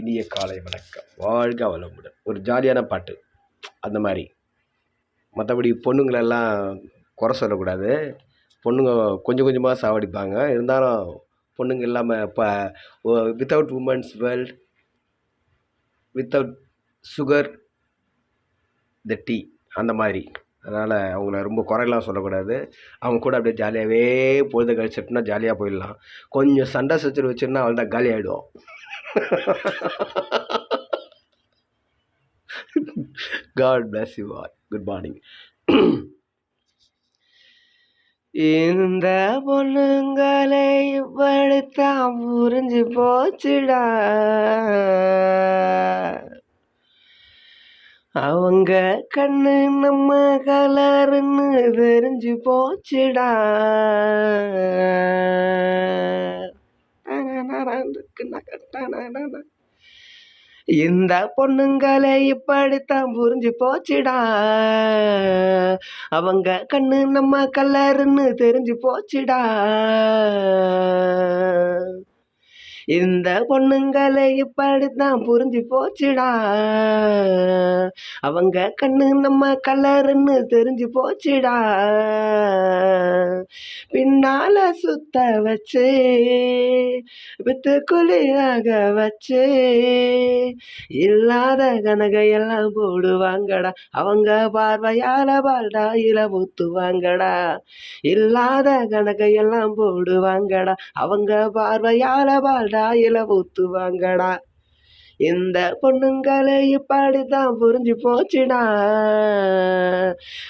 இனிய காலை வணக்கம். வாழ்க வளமுடன். ஒரு ஜாலியான பாட்டு. அந்த மாதிரி. மற்றபடி பொண்ணுங்களெல்லாம் குறை சொல்லக்கூடாது. பொண்ணுங்க கொஞ்சம் கொஞ்சமாக சாவடிப்பாங்க. இருந்தாலும் பொண்ணுங்க இல்லாமல் இப்போ without women's world without sugar the tea அந்த மாதிரி. அதனால் அவங்கள ரொம்ப குறையெல்லாம் சொல்லக்கூடாது. அவங்க கூட அப்படியே ஜாலியாகவே பொழுது கழிச்சிட்டுனா ஜாலியாக போயிடலாம். கொஞ்சம் சண்டை சச்சரவு வச்சுருந்தா அவள் தான் காலி ஆகிடுவோம் God bless you all good morning இந்த பொண்ணுங்களை இப்படித்தான் புரிஞ்சு போச்சுடா. அவங்க கண்ணு நம்ம கலருன்னு தெரிஞ்சு போச்சுடா. இந்த பொண்ணுங்களை இப்படித்தான் புரிஞ்சு போச்சுடா. அவங்க கண்ணு நம்ம கலருன்னு தெரிஞ்சு போச்சுடா. இந்த பொண்ணுங்களை இப்படித்தான் புரிஞ்சு போச்சுடா. அவங்க கண்ணு நம்ம கலருன்னு தெரிஞ்சு போச்சுடா. பின்னால சுத்த வச்சு வித்து குழியாக வச்சு இல்லாத கனகையெல்லாம் போடுவாங்கடா. அவங்க பார்வையால பால்டா இல ஊத்துவாங்கடா. இல்லாத கனகையெல்லாம் போடுவாங்கடா. அவங்க பார்வையால பால்டா இல ஊத்துவாங்கடா இந்த பொண்ணுங்களை இப்படிதான் புரிஞ்சு போச்சுடா.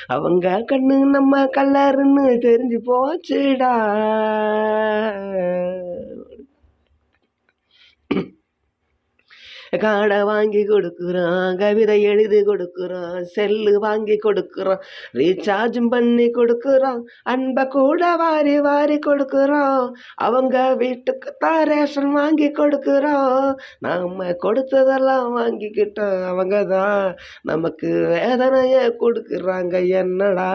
அவங்க கண்ணு நம்ம கல்லருன்னு தெரிஞ்சு போச்சுடா. காடை வாங்கி கொடுக்குறான் கவிதை எழுதி கொடுக்குறோம் செல்லு வாங்கி கொடுக்குறோம் ரீசார்ஜும் பண்ணி கொடுக்குறோம் அன்பை கூட வாரி வாரி கொடுக்குறோம் அவங்க வீட்டுக்கு தான் ரேஷன் வாங்கி கொடுக்குறோம் நாம் கொடுத்ததெல்லாம் வாங்கிக்கிட்டோம் அவங்க தான் நமக்கு வேதனையை கொடுக்குறாங்க. என்னடா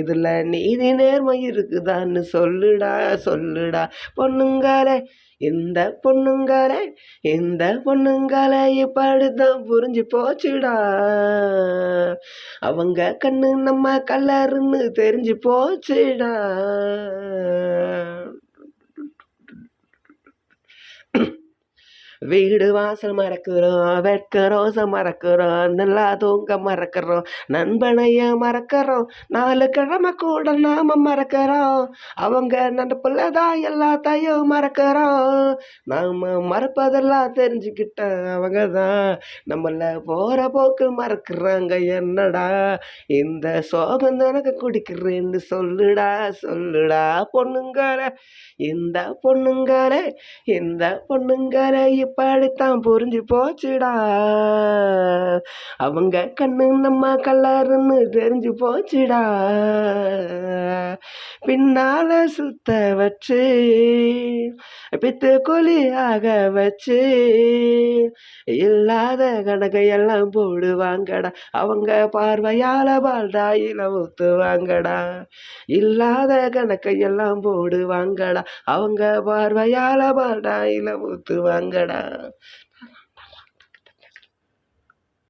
இதில் நீதி நேர்மை இருக்குதான்னு சொல்லுடா சொல்லுடா. பொண்ணுங்களே இந்த பொண்ணுங்கள இந்த பொண்ணுங்கள இப்படிதான் புரிஞ்சு போச்சுடா. அவங்க கண்ணு நம்ம கலருன்னு தெரிஞ்சு போச்சுடா. வீடு வாசல் மறக்கிறோம் வெட்க ரோசை மறக்கிறோம் நல்லா தூங்க மறக்கிறோம் நண்பனைய மறக்கிறோம் நாலு கிழமை கூட நாம மறக்கிறோம் அவங்க நடப்புல தான் எல்லாத்தையும் மறக்கிறோம். நாம மறப்பதெல்லாம் தெரிஞ்சுக்கிட்ட அவங்க தான் நம்மள போற போக்கு மறக்கிறாங்க என்னடா இந்த சோகம் எனக்கு குடிக்கிறேன்னு சொல்லுடா சொல்லுடா பொண்ணுங்கார இந்த பொண்ணுங்கார இந்த பொண்ணுங்கார இப்படித்தான் புரிஞ்சு போச்சுடா. அவங்க கண்ணு நம்ம கலருன்னு தெரிஞ்சு போச்சுடா. பின்னால சுத்த வச்சு பித்து கொலியாக வச்சு இல்லாத கணக்கையெல்லாம் போடுவாங்கடா. அவங்க பார்வையால பால்டாயில ஊத்துவாங்கடா. இல்லாத கணக்கையெல்லாம் போடுவாங்கடா. அவங்க பார்வையால பால்டாயில ஊத்துவாங்கடா.